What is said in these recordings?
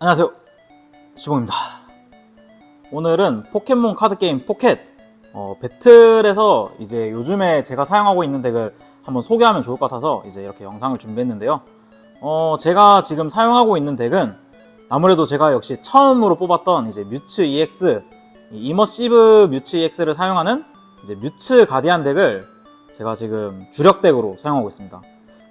안녕하세요. 시봉입니다. 오늘은 포켓몬 카드 게임 포켓 어, 배틀에서 이제 요즘에 제가 사용하고 있는 덱을 한번 소개하면 좋을 것 같아서 이제 이렇게 영상을 준비했는데요. 어, 제가 지금 사용하고 있는 덱은 아무래도 제가 역시 처음으로 뽑았던 이제 뮤츠 EX 이 이머시브 뮤츠 EX를 사용하는 이제 뮤츠 가디안 덱을 제가 지금 주력 덱으로 사용하고 있습니다.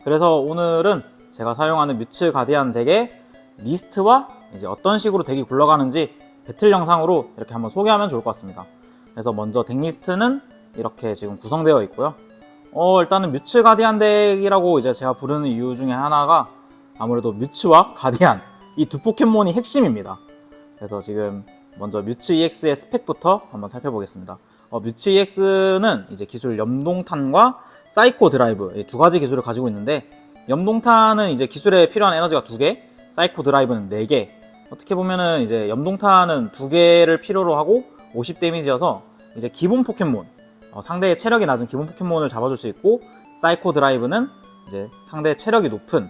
그래서 오늘은 제가 사용하는 뮤츠 가디안 덱의 리스트와 이제 어떤 식으로 덱이 굴러가는지 배틀 영상으로 이렇게 한번 소개하면 좋을 것 같습니다. 그래서 먼저 덱 리스트는 이렇게 지금 구성되어 있고요. 어, 일단은 뮤츠 가디안 덱이라고 이제 제가 부르는 이유 중에 하나가 아무래도 뮤츠와 가디안 이 두 포켓몬이 핵심입니다. 그래서 지금 먼저 뮤츠 EX의 스펙부터 한번 살펴보겠습니다. 어, 뮤츠 EX는 이제 기술 염동탄과 사이코 드라이브 이 두 가지 기술을 가지고 있는데 염동탄은 이제 기술에 필요한 에너지가 두 개, 사이코 드라이브는 네 개. 어떻게 보면은 이제 염동탄은 두 개를 필요로 하고 50 데미지여서 이제 기본 포켓몬 어, 상대의 체력이 낮은 기본 포켓몬을 잡아줄 수 있고 사이코 드라이브는 이제 상대의 체력이 높은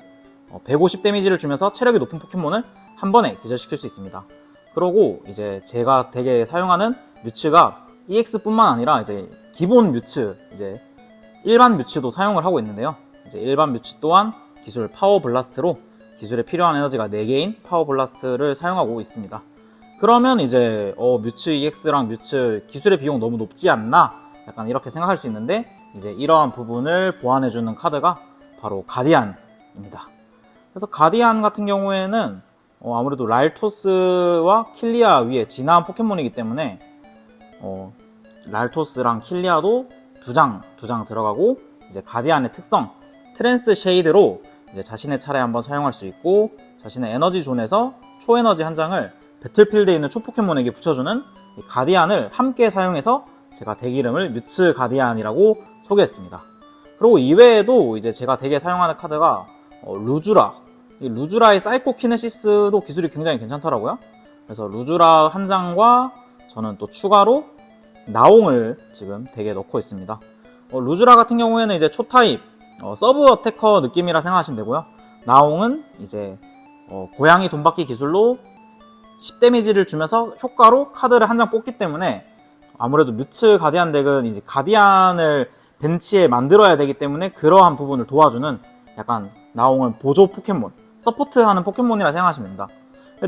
150 데미지를 주면서 체력이 높은 포켓몬을 한 번에 기절시킬 수 있습니다. 그러고 이제 제가 되게 사용하는 뮤츠가 EX뿐만 아니라 이제 기본 뮤츠 이제 일반 뮤츠도 사용을 하고 있는데요. 이제 일반 뮤츠 또한 기술 파워 블라스트로 기술에 필요한 에너지가 4개인 파워 블라스트를 사용하고 있습니다. 그러면 이제 어, 뮤츠 EX랑 뮤츠 기술의 비용 너무 높지 않나? 약간 이렇게 생각할 수 있는데 이제 이러한 부분을 보완해주는 카드가 바로 가디안입니다. 그래서 가디안 같은 경우에는 어, 아무래도 랄토스와 킬리아 위에 진화한 포켓몬이기 때문에 어, 랄토스랑 킬리아도 두 장, 두 장 들어가고 이제 가디안의 특성 트랜스 쉐이드로 이제 자신의 차례에 한번 사용할 수 있고 자신의 에너지 존에서 초에너지 한 장을 배틀필드에 있는 초포켓몬에게 붙여주는 이 가디안을 함께 사용해서 제가 덱 이름을 뮤츠 가디안이라고 소개했습니다. 그리고 이외에도 이제 제가 덱에 사용하는 카드가 어, 루주라 이 루주라의 사이코 키네시스도 기술이 굉장히 괜찮더라고요. 그래서 루주라 한 장과 저는 또 추가로 나옹을 지금 덱에 넣고 있습니다. 어, 루즈라 같은 경우에는 이제 초타입 어, 서브 어태커 느낌이라 생각하시면 되고요. 나옹은 이제 어, 고양이 돈받기 기술로 10 데미지를 주면서 효과로 카드를 한 장 뽑기 때문에 아무래도 뮤츠 가디안 덱은 이제 가디안을 벤치에 만들어야 되기 때문에 그러한 부분을 도와주는 약간 나옹은 보조 포켓몬, 서포트하는 포켓몬이라 생각하시면 됩니다.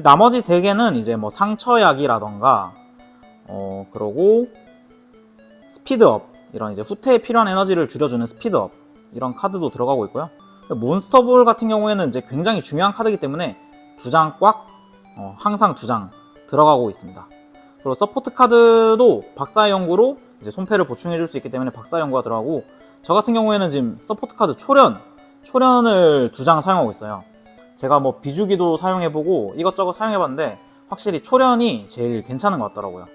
나머지 덱에는 이제 뭐 상처약이라던가 어 그러고 스피드업 이런 이제 후퇴에 필요한 에너지를 줄여주는 스피드업 이런 카드도 들어가고 있고요. 몬스터볼 같은 경우에는 이제 굉장히 중요한 카드이기 때문에 두 장 꽉, 어, 항상 두 장 들어가고 있습니다. 그리고 서포트 카드도 박사 연구로 이제 손패를 보충해 줄 수 있기 때문에 박사 연구가 들어가고 저 같은 경우에는 지금 서포트 카드 초련, 초련을 두 장 사용하고 있어요. 제가 뭐 비주기도 사용해보고 이것저것 사용해봤는데 확실히 초련이 제일 괜찮은 것 같더라고요.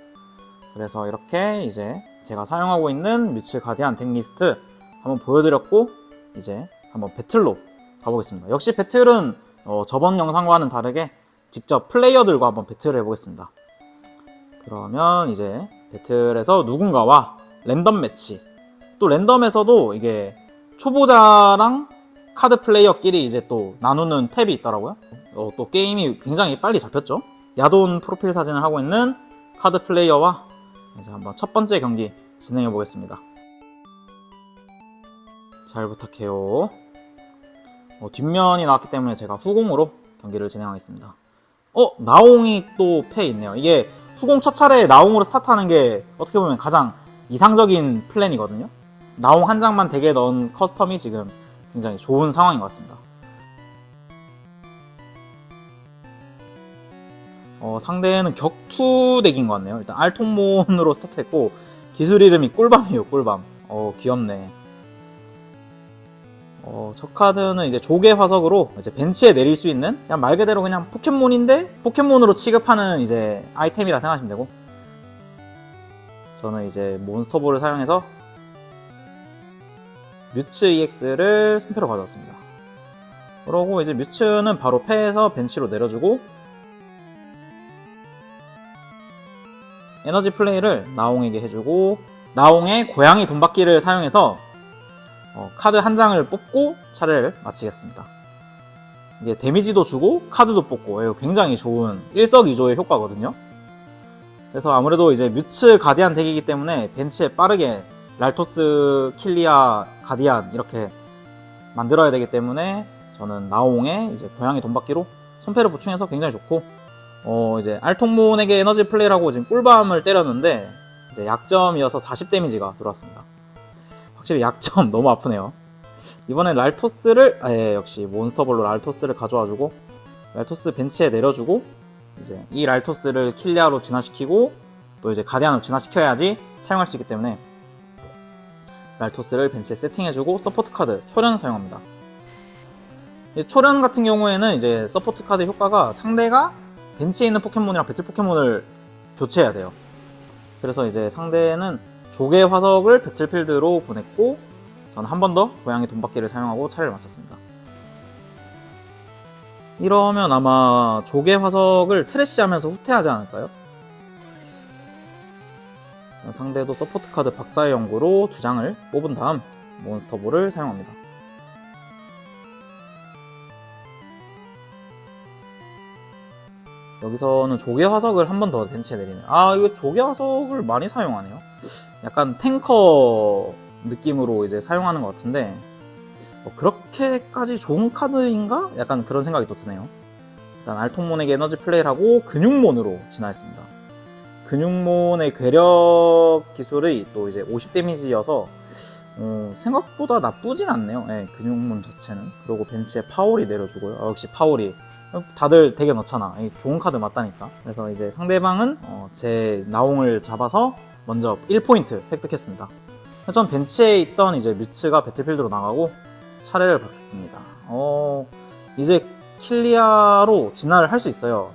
그래서 이렇게 이제 제가 사용하고 있는 뮤츠 가디안 덱 리스트 한번 보여드렸고 이제 한번 배틀로 가보겠습니다. 역시 배틀은 어, 저번 영상과는 다르게 직접 플레이어들과 한번 배틀을 해보겠습니다. 그러면 이제 배틀에서 누군가와 랜덤 매치 또 랜덤에서도 이게 초보자랑 카드 플레이어끼리 이제 또 나누는 탭이 있더라고요. 어, 또 게임이 굉장히 빨리 잡혔죠. 야돈 프로필 사진을 하고 있는 카드 플레이어와 이제 한번 첫 번째 경기 진행해 보겠습니다. 잘 부탁해요. 어, 뒷면이 나왔기 때문에 제가 후공으로 경기를 진행하겠습니다. 어, 나옹이 또 패 있네요. 이게 후공 첫 차례에 나옹으로 스타트하는 게 어떻게 보면 가장 이상적인 플랜이거든요. 나옹 한 장만 덱에 넣은 커스텀이 지금 굉장히 좋은 상황인 것 같습니다. 어, 상대는 격투 덱인 것 같네요. 일단 알통몬으로 스타트했고 기술 이름이 꿀밤이에요. 꿀밤. 어 귀엽네. 어, 저 카드는 이제 조개 화석으로 이제 벤치에 내릴 수 있는 그냥 말 그대로 그냥 포켓몬인데 포켓몬으로 취급하는 이제 아이템이라 생각하시면 되고 저는 이제 몬스터볼을 사용해서 뮤츠 EX를 손패로 가져왔습니다. 그러고 이제 뮤츠는 바로 패해서 벤치로 내려주고 에너지 플레이를 나옹에게 해주고 나옹의 고양이 돈받기를 사용해서 어, 카드 한 장을 뽑고 차례를 마치겠습니다. 이게 데미지도 주고 카드도 뽑고 굉장히 좋은 일석이조의 효과거든요. 그래서 아무래도 이제 뮤츠 가디안 덱이기 때문에 벤치에 빠르게 랄토스, 킬리아, 가디안 이렇게 만들어야 되기 때문에 저는 나옹의 이제 고양이 돈받기로 손패를 보충해서 굉장히 좋고 어 이제 알통몬에게 에너지 플레이라고 지금 꿀밤을 때렸는데 이제 약점이어서 40 데미지가 들어왔습니다. 확실히 약점 너무 아프네요. 이번엔 랄토스를 예, 역시 몬스터볼로 랄토스를 가져와주고 랄토스 벤치에 내려주고 이제 이 랄토스를 킬리아로 진화시키고 또 이제 가디안으로 진화시켜야지 사용할 수 있기 때문에 랄토스를 벤치에 세팅해주고 서포트 카드 초련 사용합니다. 이 초련 같은 경우에는 이제 서포트 카드 효과가 상대가 벤치에 있는 포켓몬이랑 배틀 포켓몬을 교체해야 돼요. 그래서 이제 상대는 조개 화석을 배틀필드로 보냈고 저는 한 번 더 고양이 돈바퀴를 사용하고 차를 마쳤습니다. 이러면 아마 조개 화석을 트래시하면서 후퇴하지 않을까요? 상대도 서포트 카드 박사의 연구로 두 장을 뽑은 다음 몬스터볼을 사용합니다. 여기서는 조개 화석을 한 번 더 벤치에 내리는. 아, 이거 조개 화석을 많이 사용하네요. 약간 탱커 느낌으로 이제 사용하는 것 같은데, 뭐 그렇게까지 좋은 카드인가? 약간 그런 생각이 또 드네요. 일단 알통몬에게 에너지 플레이를 하고 근육몬으로 진화했습니다. 근육몬의 괴력 기술이 또 이제 50 데미지여서 어, 생각보다 나쁘진 않네요. 예, 근육몬 자체는. 그리고 벤치에 파울이 내려주고요. 아, 역시 파울이 다들 되게 넣잖아. 이 좋은 카드 맞다니까. 그래서 이제 상대방은 어, 제 나옹을 잡아서 먼저 1포인트 획득했습니다. 전 벤치에 있던 이제 뮤츠가 배틀필드로 나가고 차례를 받습니다. 어, 이제 킬리아로 진화를 할 수 있어요.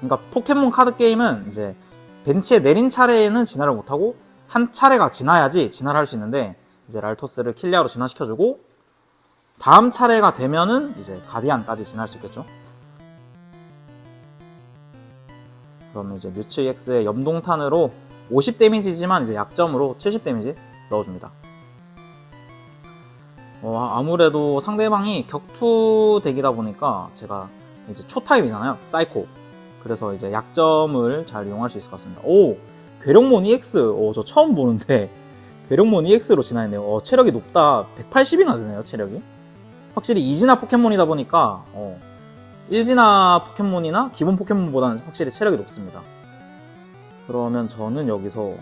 그러니까 포켓몬 카드 게임은 이제 벤치에 내린 차례에는 진화를 못하고 한 차례가 지나야지 진화를 할 수 있는데 이제 랄토스를 킬리아로 진화시켜주고 다음 차례가 되면은 이제 가디안까지 진화할 수 있겠죠. 그러면 이제 뮤츠 EX의 염동탄으로 50 데미지지만 이제 약점으로 70 데미지 넣어줍니다. 어, 아무래도 상대방이 격투 덱이다 보니까 제가 이제 초타입이잖아요. 사이코. 그래서 이제 약점을 잘 이용할 수 있을 것 같습니다. 오! 괴력몬 EX. 오, 저 처음 보는데 괴력몬 EX로 진화했네요. 어, 체력이 높다. 180이나 되네요, 체력이. 확실히 이진화 포켓몬이다 보니까 어, 1진화 포켓몬이나 기본 포켓몬보다는 확실히 체력이 높습니다. 그러면 저는 여기서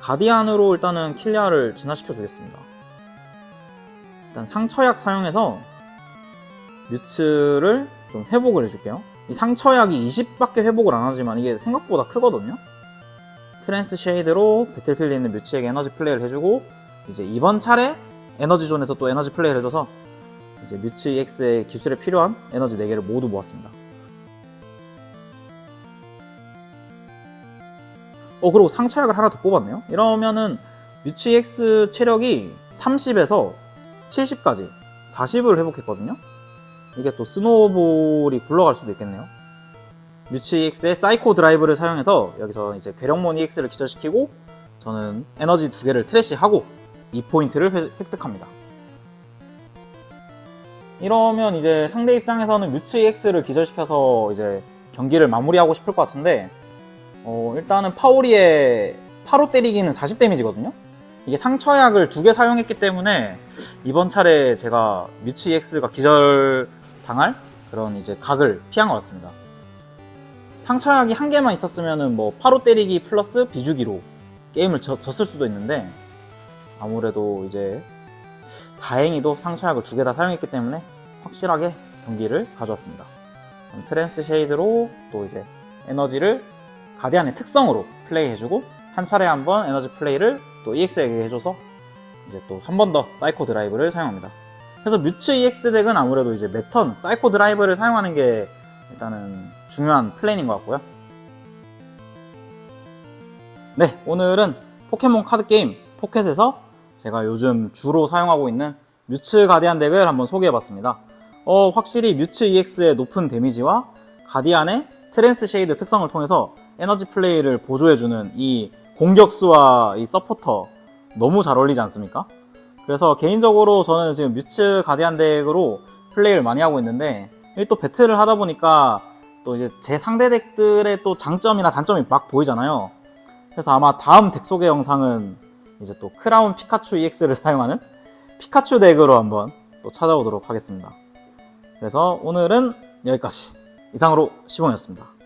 가디안으로 일단은 킬리아를 진화시켜 주겠습니다. 일단 상처약 사용해서 뮤츠를 좀 회복을 해줄게요. 이 상처약이 20밖에 회복을 안 하지만 이게 생각보다 크거든요. 트랜스 쉐이드로 배틀필드에 있는 뮤츠에게 에너지 플레이를 해주고 이제 이번 차례 에너지 존에서 또 에너지 플레이를 해줘서 이제 뮤츠 EX의 기술에 필요한 에너지 4개를 모두 모았습니다. 어, 그리고 상처약을 하나 더 뽑았네요. 이러면은 뮤츠 EX 체력이 30에서 70까지 40을 회복했거든요. 이게 또 스노우볼이 굴러갈 수도 있겠네요. EX의 사이코 드라이브를 사용해서 여기서 이제 괴력몬 EX를 기절시키고 저는 에너지 두 개를 트래시하고 2포인트를 획득합니다. 이러면 이제 상대 입장에서는 뮤츠 EX를 기절시켜서 이제 경기를 마무리하고 싶을 것 같은데 어, 일단은 파오리의 파로 때리기는 40 데미지거든요. 이게 상처약을 두 개 사용했기 때문에 이번 차례 제가 뮤츠 EX가 기절 당할 그런 이제 각을 피한 것 같습니다. 상처약이 한 개만 있었으면은 뭐 파로 때리기 플러스 비주기로 게임을 졌, 졌을 수도 있는데 아무래도 이제 다행히도 상처약을 두 개 다 사용했기 때문에 확실하게 경기를 가져왔습니다. 트랜스 쉐이드로 또 이제 에너지를 가디안의 특성으로 플레이해주고 한 차례 한 번 에너지 플레이를 또 EX에게 해줘서 이제 또 한 번 더 사이코 드라이브를 사용합니다. 그래서 뮤츠 EX 덱은 아무래도 이제 매턴 사이코 드라이브를 사용하는 게 일단은 중요한 플랜인 것 같고요. 네, 오늘은 포켓몬 카드 게임 포켓에서 제가 요즘 주로 사용하고 있는 뮤츠 가디안 덱을 한번 소개해봤습니다. 어, 확실히 뮤츠 EX의 높은 데미지와 가디안의 트랜스 쉐이드 특성을 통해서 에너지 플레이를 보조해주는 이 공격수와 이 서포터 너무 잘 어울리지 않습니까? 그래서 개인적으로 저는 지금 뮤츠 가디안 덱으로 플레이를 많이 하고 있는데 또 배틀을 하다 보니까 또 이제 제 상대 덱들의 또 장점이나 단점이 막 보이잖아요. 그래서 아마 다음 덱 소개 영상은 이제 또 크라운 피카츄 EX를 사용하는 피카츄 덱으로 한번 또 찾아오도록 하겠습니다. 그래서 오늘은 여기까지 이상으로 시봉이었습니다.